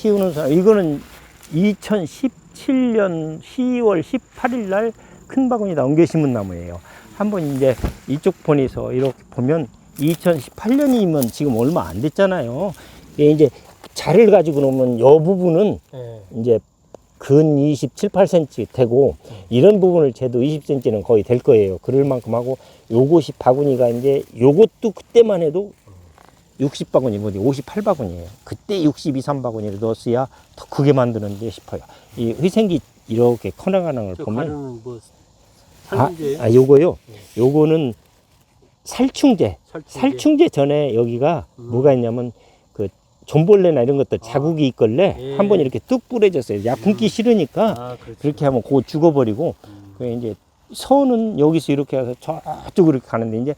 키우는 사람 이거는 2017년 10월 18일 날 큰 바구니다 옮겨 심은 나무예요. 한번 이제 이쪽 본에서 이렇게 보면 2018년이면 지금 얼마 안 됐잖아요. 이게 이제 자를 가지고 놓으면 요 부분은 예. 이제 근 27, 8cm 되고 이런 부분을 재도 20cm는 거의 될 거예요. 그럴 만큼 하고 요것이 바구니가 이제 요것도 그때만 해도 60바구니 뭐지 58바구니예요. 그때 62, 3바구니를 넣었어야 더 크게 만드는데 싶어요. 이 회생기 이렇게 커나가는 걸저 보면 뭐 아, 살균제, 아 요거요. 요거는 살충제. 살충제. 살충제 전에 여기가 음. 뭐가 있냐면 그 존벌레나 이런 것들 자국이 있걸래 예. 한번 이렇게 뚝 뿌려졌어요. 약 품기 싫으니까 아, 그렇죠. 그렇게 하면 그거 죽어버리고 음. 그 이제 선은 여기서 이렇게 해서 저쪽으로 이렇게 가는데 이제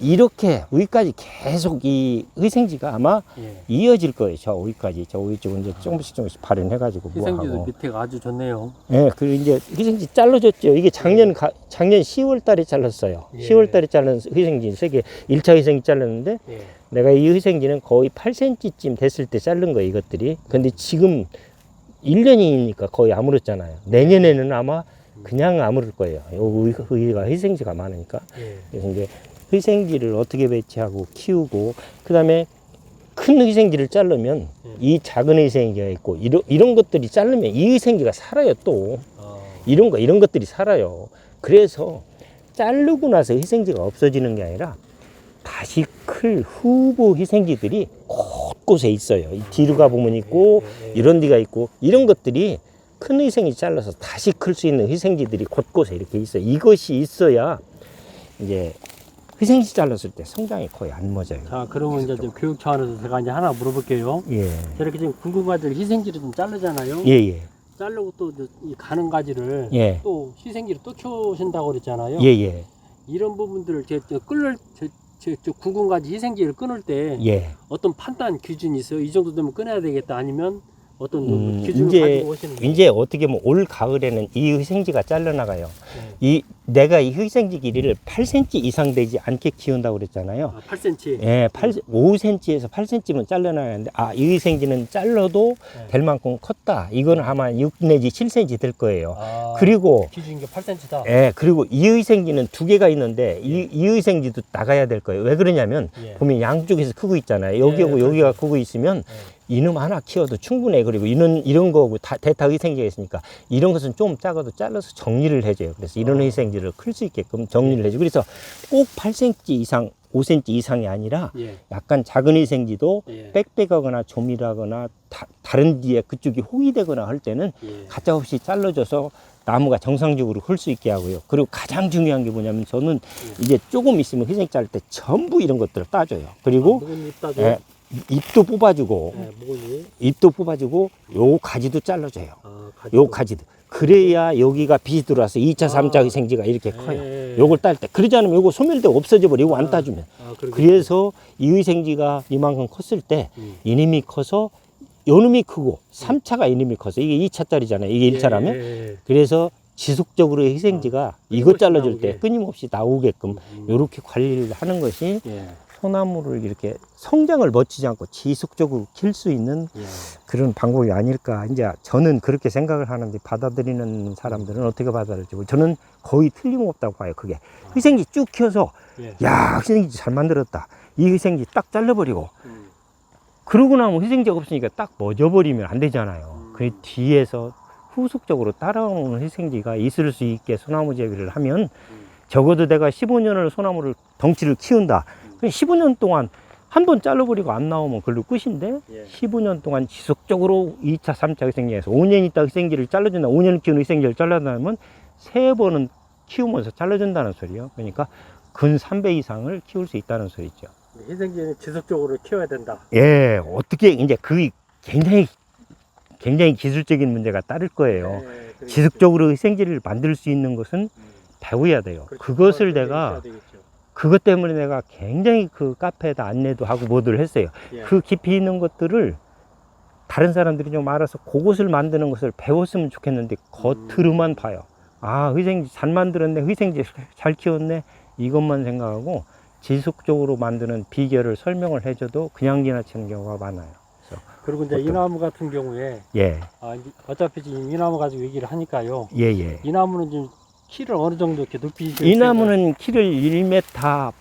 이렇게 위까지 계속 이 회생지가 아마 예. 이어질 거예요. 저 위까지 저 위쪽은 이제 조금씩 조금씩 발현해가지고 뭐 희생지도 하고. 밑에가 아주 좋네요. 예, 그리고 이제 희생지 잘라줬죠. 이게 작년 가, 작년 10월 달에 잘랐어요. 예. 10월 달에 자른 희생지 세개 1차 희생지 잘랐는데 예. 내가 이 희생지는 거의 8cm쯤 됐을 때 자른 거예요, 이것들이. 근데 지금 1년이니까 거의 아물었잖아요. 내년에는 아마 그냥 아물을 거예요. 여기가 희생지가 많으니까. 예. 그래서 이제 희생지를 어떻게 배치하고 키우고, 그 다음에 큰 희생지를 자르면 예. 이 작은 희생지가 있고, 이런, 이런 것들이 자르면 이 희생지가 살아요, 또. 아, 이런 거, 이런 것들이 살아요. 그래서 자르고 나서 희생지가 없어지는 게 아니라 다시 클 후보 희생지들이 곳곳에 있어요. 이 뒤로 가보면 있고, 예, 예. 이런 데가 있고, 이런 것들이 큰 희생지 잘라서 다시 클 수 있는 희생지들이 곳곳에 이렇게 있어요. 이것이 있어야 이제 희생지 잘랐을 때 성장이 거의 안 멎어요. 자, 그러면 이제 좀 교육 차원에서 제가 이제 하나 물어볼게요. 예. 저렇게 지금 굵은 가지를 희생지를 좀 자르잖아요. 예, 예. 자르고 또 이 가는 가지를 예. 또 희생지를 또 키우신다고 그랬잖아요. 예, 예. 이런 부분들을 제, 저 끊을 저, 저, 저 굵은 가지 희생지를 끊을 때 예. 어떤 판단 기준이 있어요? 이 정도 되면 끊어야 되겠다 아니면 어떤 음, 기준을 이제, 가지고 오시는 거예요? 이제 어떻게 보면 올 가을에는 이 희생지가 잘려나가요. 네. 이 내가 이 희생지 길이를 8cm 이상 되지 않게 키운다고 그랬잖아요. 아, 8cm. 예, 8, 5cm에서 8cm면 잘라나가는데 아, 이 희생지는 잘라도 네. 될 만큼 컸다. 이거는 아마 6 내지 7cm 될 거예요. 아, 그리고 기준이 8cm다. 예, 그리고 이 의생지는 두 개가 있는데 이 이 의생지도 나가야 될 거예요. 왜 그러냐면 예. 보면 양쪽에서 크고 있잖아요. 여기하고 예, 여기가 크고 있으면 예. 이놈 하나 키워도 충분해. 그리고 이런 이런 거고 다 대타 의생지가 있으니까 이런 것은 좀 작아도 잘라서 정리를 해줘요. 그래서 이런 어. 의생지를 클 수 있게끔 정리를 해줘. 그래서 꼭 8cm 이상, 5cm 이상이 아니라 예. 약간 작은 의생지도 예. 빽빽하거나 조밀하거나 다, 다른 뒤에 그쪽이 혹이 되거나 할 때는 예. 가짜없이 잘라줘서 나무가 정상적으로 클수 있게 하고요. 그리고 가장 중요한 게 뭐냐면 저는 이제 조금 있으면 희생 자를 때 전부 이런 것들을 따줘요. 그리고 따죠. 예, 잎도 뽑아주고 예, 잎. 잎도 뽑아주고 요 가지도 잘라줘요. 아, 가지고. 요 가지도. 그래야 여기가 빛이 들어와서 2차, 아. 3차 희생지가 이렇게 커요. 예. 요걸 딸 때. 그러지 않으면 요거 소멸되고 없어져. 요거 안 아. 따주면. 아, 그래서 이 희생지가 이만큼 컸을 때 음. 이놈이 커서 요놈이 크고 3차가 이놈이 커서 이게 2차짜리잖아요. 이게 1차라면. 예, 예. 그래서 지속적으로 희생지가 이것 끊임없이 잘라줄 때 나오게. 끊임없이 나오게끔 음. 이렇게 관리를 하는 것이 예. 소나무를 이렇게 성장을 멋지지 않고 지속적으로 킬 수 있는 예. 그런 방법이 아닐까. 이제 저는 그렇게 생각을 하는데 받아들이는 사람들은 어떻게 받아들일지 저는 거의 틀림없다고 봐요. 그게 희생지 쭉 키워서 예. 야 희생지 잘 만들었다. 이 희생지 딱 잘라버리고 음. 그러고 나면 희생지가 없으니까 딱 멎어버리면 안 되잖아요. 음. 그 뒤에서 후속적으로 따라오는 희생지가 있을 수 있게 소나무 재배를 하면 음. 적어도 내가 15년을 소나무를 덩치를 키운다. 음. 그럼 15년 동안 한 번 잘라버리고 안 나오면 그걸로 끝인데 예. 15년 동안 지속적으로 2차, 3차 희생지에서 5년 있다 희생지를 잘라준다. 5년 키우는 희생지를 잘라준다면 세 번은 키우면서 잘라준다는 소리요. 그러니까 근 3배 이상을 키울 수 있다는 소리죠. 희생지는 지속적으로 키워야 된다. 예, 어떻게 이제 그 굉장히 굉장히 기술적인 문제가 따를 거예요. 예, 그러겠죠. 지속적으로 희생지를 만들 수 있는 것은 음. 배워야 돼요. 그렇죠. 그것을 내가. 그것 때문에 내가 굉장히 그 카페에다 안내도 하고 뭐들 했어요. 예. 그 깊이 있는 것들을 다른 사람들이 좀 알아서 그것을 만드는 것을 배웠으면 좋겠는데 겉으로만 봐요. 아, 희생지 잘 만들었네. 희생지 잘 키웠네. 이것만 생각하고 지속적으로 만드는 비결을 설명을 해줘도 그냥 지나치는 경우가 많아요. 그래서 그리고 이제 이 어떤- 나무 같은 경우에 예, 아, 어차피 지금 이 나무 가지고 얘기를 하니까요. 예, 예. 이 나무는 지금 키를 어느 정도 이렇게 높이시죠? 이 나무는 키를 1m,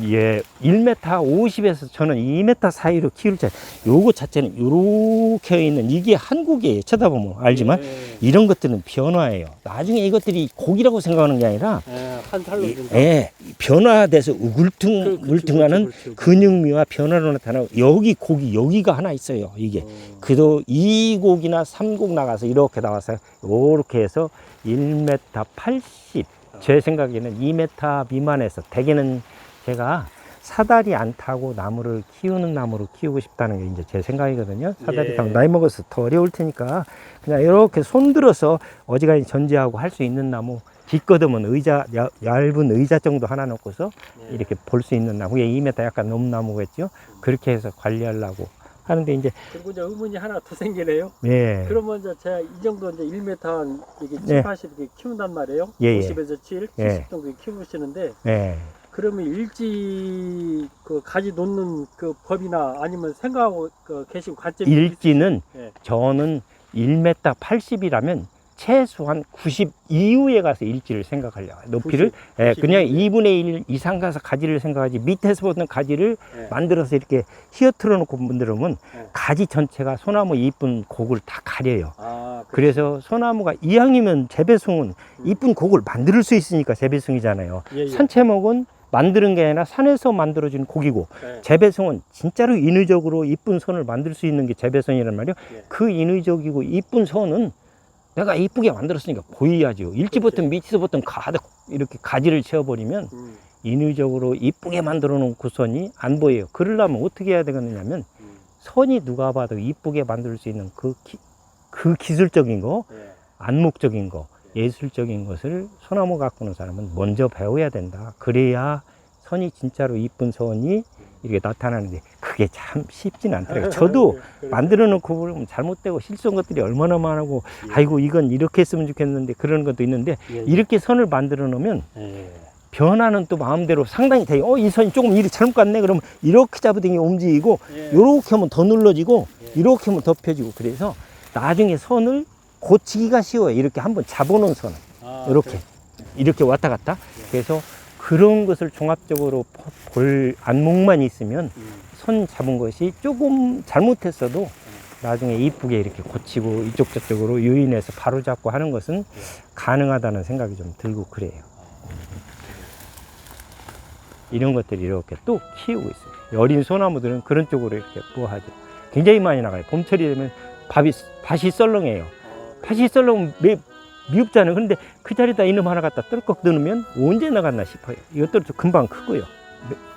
예, 1m 50에서 저는 2m 사이로 키울 자, 요거 자체는 요렇게 있는 이게 한국이에요. 쳐다보면 알지만 예, 이런 것들은 변화예요. 나중에 이것들이 고기라고 생각하는 게 아니라 예, 한 살로 이- 준다. 예, 변화돼서 그- 그렇죠, 우글퉁물퉁하는 그렇죠, 그렇죠. 근육미와 변화로 나타나고 여기 고기 여기가 하나 있어요. 이게 어, 그도 2곡이나 3곡 나가서 이렇게 나와서 이렇게 해서 1m 80. 제 생각에는 2m 미만에서 대개는 제가 사다리 안 타고 나무를 키우는 나무로 키우고 싶다는 게 이제 제 생각이거든요. 사다리 예. 타면 나이 먹어서 더 어려울 테니까 그냥 이렇게 손 들어서 어지간히 전제하고 할 수 있는 나무 뒷거듬은 의자 야- 얇은 의자 정도 하나 놓고서 예. 이렇게 볼 수 있는 나무, 그게 2m 약간 넘는 나무겠죠. 그렇게 해서 관리하려고 하는데 이제 그리고 이제 의문이 하나 더 생기네요. 예, 그러면 이제 제가 이 정도 이제 1m 한 이게 7, 네. 80 이렇게 키운단 말이에요. 예, 예. 50에서 7, 70 예. 정도 키우시는데 예. 그러면 일지 그 가지 놓는 그 법이나 아니면 생각하고 그 계신 관점이 일지는 예. 저는 1m 80이라면 최소한 90 이후에 가서 일지를 생각하려고. 높이를 90, 예, 90 그냥 이후에. 2분의 1 이상 가서 가지를 생각하지 밑에서 보는 가지를 예. 만들어서 이렇게 휘어트러 놓고 만들면 예. 가지 전체가 소나무 이쁜 곡을 다 가려요. 아, 그, 그래서 소나무가 이왕이면 재배송은 음. 이쁜 곡을 만들 수 있으니까 재배송이잖아요. 예, 예. 산채목은 만드는 게 아니라 산에서 만들어진 곡이고 예. 재배송은 진짜로 인위적으로 이쁜 선을 만들 수 있는 게 재배송이란 말이에요. 예. 그 인위적이고 이쁜 선은 내가 이쁘게 만들었으니까 보여야죠. 일지부터 밑에서부터 가득 이렇게 가지를 채워버리면 음, 인위적으로 이쁘게 만들어 놓은 그 선이 안 보여요. 그러려면 어떻게 해야 되겠느냐면 음, 선이 누가 봐도 이쁘게 만들 수 있는 그, 기, 그 기술적인 거, 예. 안목적인 거, 예술적인 것을 소나무 가꾸는 사람은 먼저 배워야 된다. 그래야 선이 진짜로 이쁜 선이 이렇게 나타나는데 그게 참 쉽진 않더라고요. 저도 그래. 만들어 놓고 보면 잘못되고 실수한 것들이 얼마나 많고 예. 아이고 이건 이렇게 했으면 좋겠는데 그런 것도 있는데 예, 예. 이렇게 선을 만들어 놓으면 예. 변화는 또 마음대로 상당히 돼요. 어, 이 선이 조금 이리 잘못 갔네. 그러면 이렇게 잡으더니 움직이고 예. 이렇게 하면 더 눌러지고 예. 이렇게 하면 더 펴지고 그래서 나중에 선을 고치기가 쉬워요. 이렇게 한번 잡아놓은 선을 아, 이렇게 그래. 이렇게 왔다 갔다. 예. 그래서 그런 것을 종합적으로 볼 안목만 있으면 음, 손 잡은 것이 조금 잘못했어도 나중에 이쁘게 이렇게 고치고 이쪽 저쪽으로 유인해서 바로 잡고 하는 것은 가능하다는 생각이 좀 들고 그래요. 이런 것들이 이렇게 또 키우고 있어요. 어린 소나무들은 그런 쪽으로 이렇게 보하죠. 굉장히 많이 나가요. 봄철이 되면 밥이, 밭이 썰렁해요. 어, 밭이 썰렁 매, 미흡잖아요. 그런데 그 자리에다 이놈 하나 갖다 뜰꺽 넣으면 언제 나갔나 싶어요. 이것들도 금방 크고요.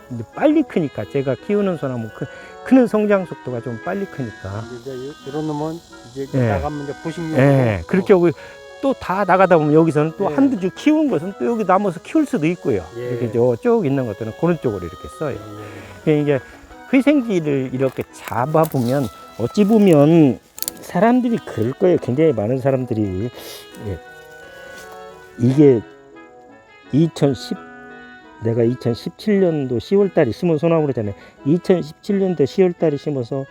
근데 빨리 크니까 제가 키우는 소나무 크, 크는 성장 속도가 좀 빨리 크니까. 이제 이- 이런 놈은 이제 예. 나가면 이제 보식용. 예, 그렇게 하고 또다 나가다 보면 여기서는 또 예. 한두 주 키운 것은 또 여기 남아서 키울 수도 있고요. 예. 이렇게 저쪽 있는 것들은 그런 쪽으로 이렇게 써요. 예. 그러니까 이게 회생지를 이렇게 잡아보면 어찌 보면 사람들이 그럴 거예요. 굉장히 많은 사람들이 예. 이게 2010 내가 2017년도 10월 달에 심은 소나무잖아요. 2017년도 10월 달에 심어서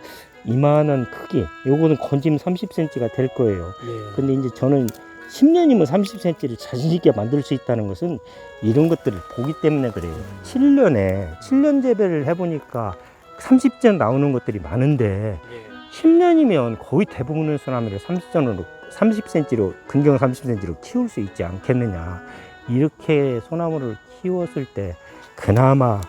이만한 크기. 요거는 건짐 30cm가 될 거예요. 예. 근데 이제 저는 10년이면 30cm를 자신 있게 만들 수 있다는 것은 이런 것들을 보기 때문에 그래요. 7년에 7년 재배를 해보니까 30전 나오는 것들이 많은데 예. 10년이면 거의 대부분의 소나무를 30전으로 30cm로 근경 30cm로 키울 수 있지 않겠느냐. 이렇게 소나무를 키웠을 때 그나마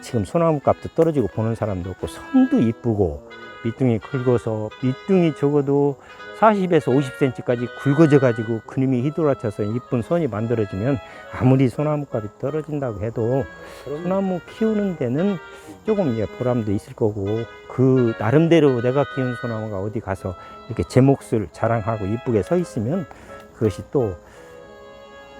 지금 소나무 값도 떨어지고 보는 사람도 없고 선도 이쁘고 밑둥이 굵어서 밑둥이 적어도 40에서 50cm까지 굵어져 가지고 그림이 휘돌아쳐서 이쁜 선이 만들어지면 아무리 소나무 값이 떨어진다고 해도 소나무 키우는 데는 조금 예, 보람도 있을 거고 그 나름대로 내가 키운 소나무가 어디 가서 이렇게 제 몫을 자랑하고 이쁘게 서 있으면 그것이 또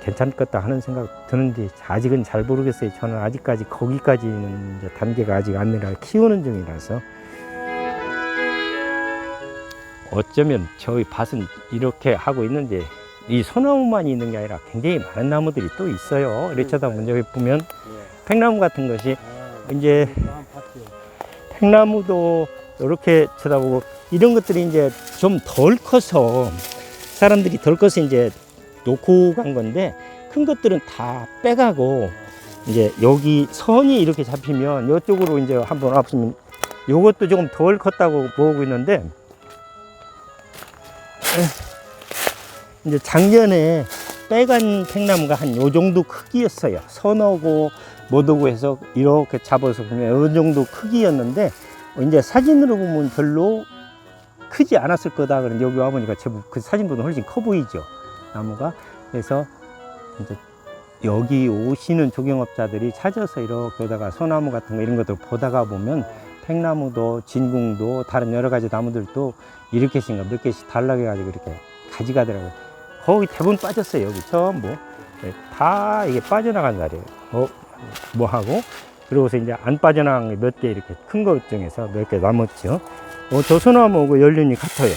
괜찮겠다 하는 생각 드는데 아직은 잘 모르겠어요. 저는 아직까지 거기까지는 단계가 아직 안 내려 키우는 중이라서 어쩌면 저희 밭은 이렇게 하고 있는데 이 소나무만 있는 게 아니라 굉장히 많은 나무들이 또 있어요. 이렇게 쳐다보면 여기 보면 예. 팽나무 같은 것이 아, 이제. 팽나무도 이렇게 쳐다보고 이런 것들이 이제 좀 덜 커서 사람들이 덜 커서 이제 놓고 간 건데 큰 것들은 다 빼가고 이제 여기 선이 이렇게 잡히면 이쪽으로 이제 한번 와보시면 요것도 조금 덜 컸다고 보고 있는데 이제 작년에 빨간 팽나무가 한 요 정도 크기였어요. 선어고 뭐도고 해서 이렇게 잡아서 보면 이 정도 크기였는데 이제 사진으로 보면 별로 크지 않았을 거다. 그런데 여기 와보니까 그 사진보다 훨씬 커 보이죠. 나무가. 그래서 이제 여기 오시는 조경업자들이 찾아서 이렇게 오다가 소나무 같은 거 이런 것들 보다가 보면 팽나무도 진궁도 다른 여러 가지 나무들도 이렇게 생각 몇 개씩 달라게 가지고 이렇게 가져가더라고요. 거의 대부분 빠졌어요. 여기 전부. 네, 다 이게 빠져나간 자리예요. 어, 뭐 하고 그러고서 이제 안 빠져나간 게몇개 이렇게 큰 것 중에서 몇 개 남았죠. 어, 저 소나무하고 연륜이 같아요.